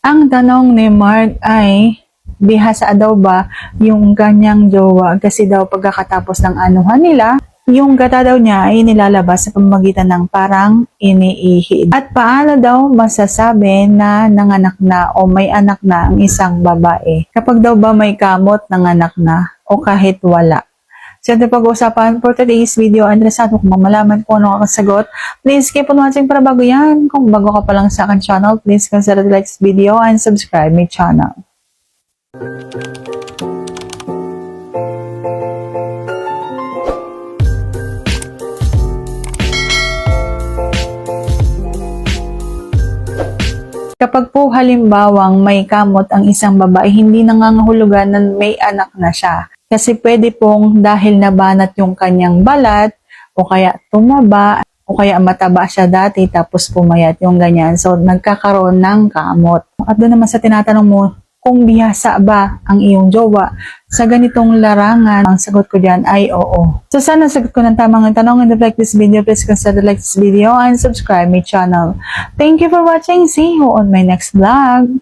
Ang tanong ni Mark ay, bihasa daw ba yung kanyang jowa kasi daw pagkakatapos ng anuhan nila, yung gata daw niya ay nilalabas sa pamamagitan ng parang iniihid. At paano daw masasabi na nanganak na o may anak na ang isang babae? Kapag daw ba may kamot nanganak na o kahit wala? So, ito pag-uusapan for today's video. Interesado kung mamalaman ko ano ang sagot. Please keep on watching para bago yan. Kung bago ka pa lang sa akin channel, please consider to like this video and subscribe my channel. Kapag po halimbawang may kamot ang isang babae, hindi nangangahulugan na may anak na siya. Kasi pwede pong dahil nabanat yung kanyang balat, o kaya tumaba, o kaya mataba siya dati tapos pumayat yung ganyan. So, nagkakaroon ng kamot. At doon naman sa tinatanong mo, kung bihasa ba ang iyong jowa sa ganitong larangan, ang sagot ko dyan ay oo. So sana sagot ko ng tamang tanong and if like this video, please consider like this video and subscribe my channel. Thank you for watching. See you on my next vlog.